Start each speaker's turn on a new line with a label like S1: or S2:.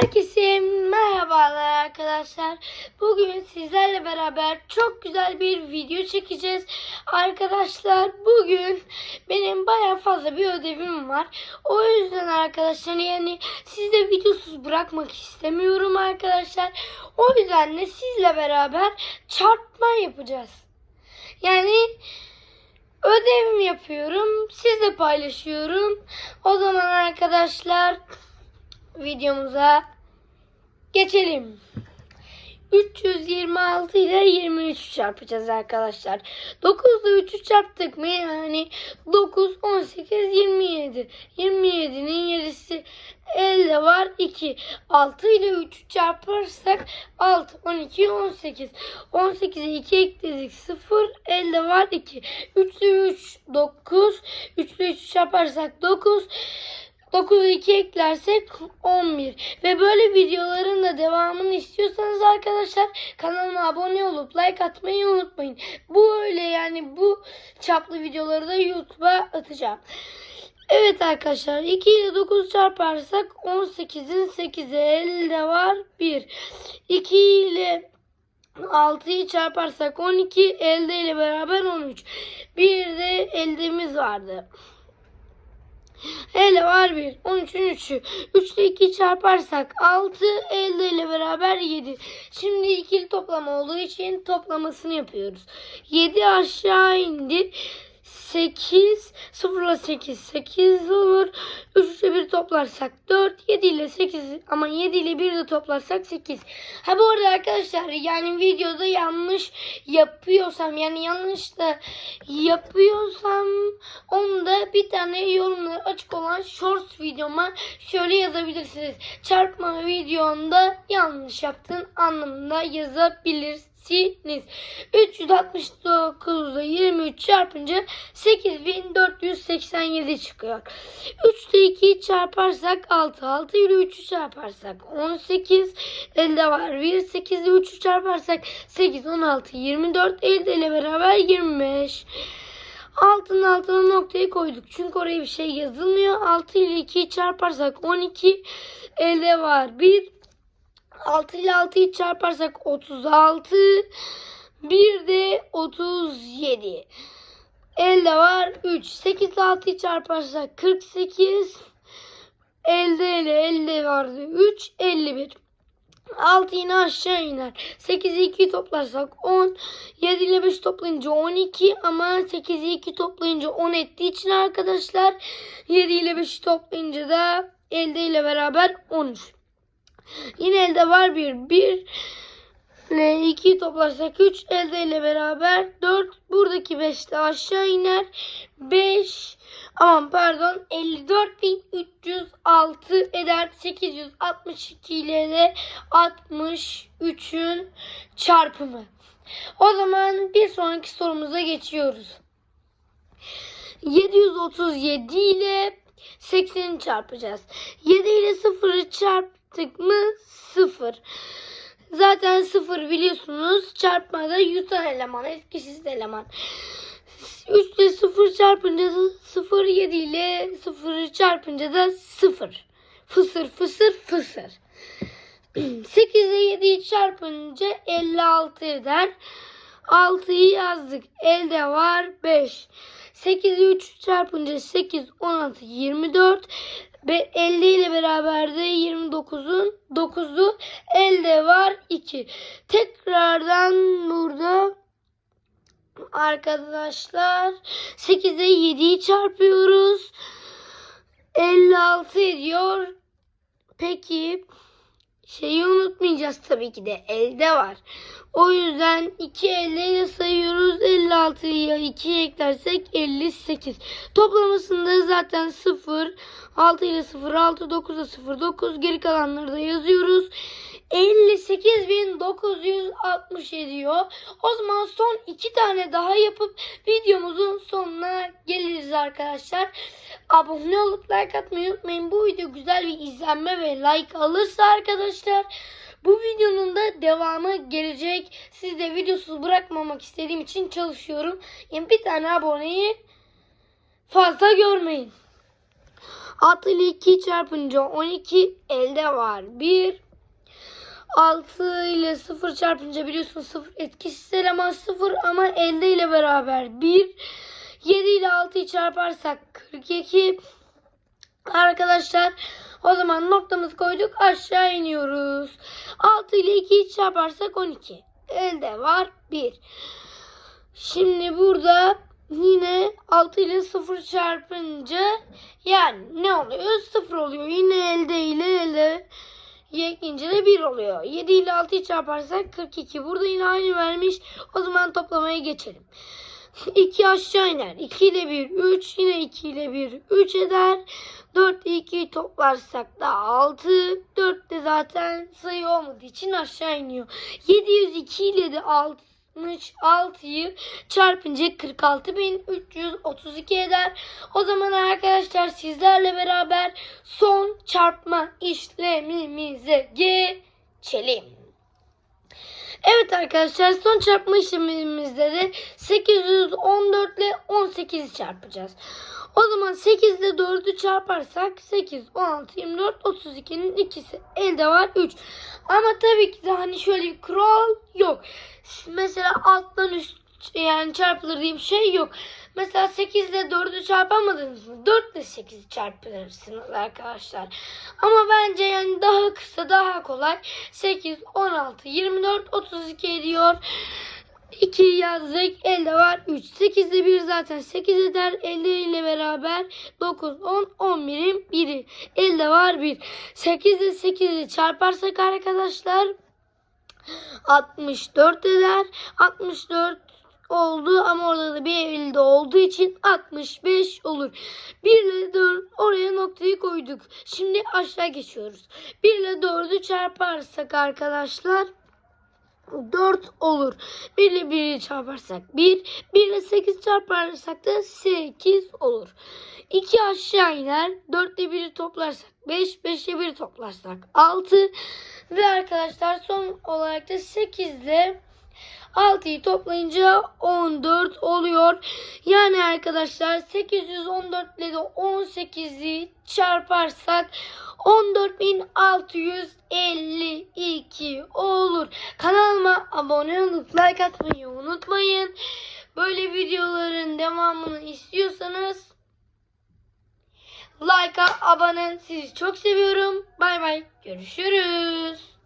S1: Herkese merhabalar arkadaşlar. Bugün sizlerle beraber çok güzel bir video çekeceğiz. Arkadaşlar bugün benim baya fazla bir ödevim var. O yüzden arkadaşlar yani sizi de videosuz bırakmak istemiyorum arkadaşlar. O yüzden de sizle beraber çarpma yapacağız. Yani ödevimi yapıyorum. Sizle paylaşıyorum. O zaman arkadaşlar videomuza geçelim. 326 ile 23 çarpacağız arkadaşlar. 9 ile 3'ü çarptık mı yani 9, 18, 27. 27'nin yarısı elde var 2. 6 ile 3'ü çarparsak 6, 12, 18. 18'e 2 ekledik 0, elde var 2. 3 ile 3, 9. 3 ile 3'ü çarparsak 9. 9'u 2 eklersek 11. Ve böyle videoların da devamını istiyorsanız arkadaşlar kanalıma abone olup like atmayı unutmayın. Bu öyle yani bu çaplı videoları da YouTube'a atacağım. Evet arkadaşlar 2 ile 9 çarparsak 18'in 8'i elde var 1. 2 ile 6'yı çarparsak 12 elde ile beraber 13. Bir de eldemiz vardı. Elde var 1. 13'ün 3'ü. 3 ile 2 çarparsak 6. Elde ile beraber 7. Şimdi ikili toplama olduğu için toplamasını yapıyoruz. 7 aşağı indi. 8 0 ile 8 8 olur. 3 ile 1 toplarsak 4 7 ile 8 ama 7 ile 1 de toplarsak 8. Ha bu arada arkadaşlar yani videoda yanlış yapıyorsam yani yanlış da yapıyorsam onu da bir tane yorumları açık olan shorts videoma şöyle yazabilirsiniz. Çarpma videonda yanlış yaptığın anlamında yazabilirsiniz. 369'da 23 çarpınca 8487 çıkıyor. 3 ile 2'yi çarparsak 6. 6 ile 3'ü çarparsak 18. Elde var 1. 8 ile 3'ü çarparsak 8, 16, 24. Elde ile beraber 25. Altının altına noktayı koyduk. Çünkü oraya bir şey yazılmıyor. 6 ile 2'yi çarparsak 12. Elde var 1. 6 ile 6'yı çarparsak 36. Bir de 37. Elde var 3. 8 ile 6'yı çarparsak 48. Elde ile elde vardı 3. 51. 6 yine aşağı iner. 8'i 2 toplarsak 10. 7 ile 5 toplayınca 12 ama 8'i 2 toplayınca 10 ettiği için arkadaşlar 7 ile 5'i toplayınca da elde ile beraber 13. Yine elde var 1. 1 ile 2'yi toplarsak 3 elde ile beraber 4. Buradaki 5 de aşağı iner. 5 aman pardon 54.306 eder. 862 ile de 63'ün çarpımı. O zaman bir sonraki sorumuza geçiyoruz. 737 ile 80'i çarpacağız. 7 ile 0'ı çarptık mı 0. Zaten 0 biliyorsunuz çarpmada yutan eleman, etkisiz eleman. 3 ile 0 çarpınca da 0, 7 ile 0'ı çarpınca da 0. Fısır fısır fısır. 8 ile 7'yi çarpınca 56 eder. 6'yı yazdık. Elde var 5. 8'i 3 çarpınca 8, 16, 24. Ve 50 ile beraber de 29'un 9'u elde var 2. Tekrardan burada arkadaşlar 8'e 7'yi çarpıyoruz. 56 ediyor. Peki şeyi unutmayacağız tabii ki de elde var. O yüzden 2 ile sayıyoruz. 56'ya 2 eklersek 58. Toplamasında zaten 0, 6 ile 0, 6, 9 ile 0, 9. Geri kalanları da yazıyoruz. 58.960 ediyor. O zaman son iki tane daha yapıp videomuzun sonuna geliriz arkadaşlar. Abone olup like atmayı unutmayın. Bu video güzel bir izlenme ve like alırsa arkadaşlar bu videonun da devamı gelecek. Siz de videosuz bırakmamak istediğim için çalışıyorum. Yani bir tane aboneyi fazla görmeyin. 6 ile 2 çarpınca 12 elde var. 1 6 ile 0 çarpınca biliyorsun 0 etkisiz eleman 0 ama elde ile beraber 1 7 ile 6'yı çarparsak 42 Arkadaşlar o zaman noktamızı koyduk aşağı iniyoruz. 6 ile 2'yi çarparsak 12. Elde var 1. Şimdi burada yine 6 ile 0 çarpınca yani ne oluyor? 0 oluyor. Yine elde ile elde ekleyince de 1 oluyor. 7 ile 6'yı çarparsak 42. Burada yine aynı vermiş. O zaman toplamaya geçelim. 2 aşağı iner. 2 ile 1 3 yine 2 ile 1 3 eder. 4 ile 2'yi toplarsak da 6. 4 de zaten sayı olmadığı için aşağı iniyor. 702 ile de 66'yı çarpınca 46.332 eder. O zaman arkadaşlar sizlerle beraber son çarpma işlemimize geçelim. Evet arkadaşlar son çarpma işlemimizde de 814 ile 18'i çarpacağız. O zaman 8 ile 4'ü çarparsak 8, 16, 24, 32'nin ikisi. Elde var 3. Ama tabii ki de hani şöyle bir kural yok. Mesela alttan üst yani çarpılır diye bir şey yok. Mesela 8 ile 4'ü çarpamadınız mı? 4 ile 8'i çarpılırsınız arkadaşlar. Ama bence yani daha kısa daha kolay. 8, 16, 24, 32 ediyor. 2 yazdık. Elde var 3. 8 ile 1 zaten 8 eder. Elde ile beraber 9, 10, 11'in 1'i. Elde var 1. 8 ile 8'i çarparsak arkadaşlar 64 eder. 64 oldu ama orada da bir elde olduğu için 65 olur. 1 ile 4 oraya noktayı koyduk. Şimdi aşağı geçiyoruz. 1 ile 4'ü çarparsak arkadaşlar 4 olur. 1 ile 1'i çarparsak 1. 1 ile 8 çarparsak da 8 olur. 2 aşağı iner. 4 ile 1'i toplarsak 5. 5 ile 1'i toplarsak 6. Ve arkadaşlar son olarak da 8 ile 6'yı toplayınca 14 oluyor. Yani arkadaşlar 814 ile de 18'i çarparsak 14.652 olur. Kanalıma abone olup like atmayı unutmayın. Böyle videoların devamını istiyorsanız like'a abone. Sizi çok seviyorum. Bay bay. Görüşürüz.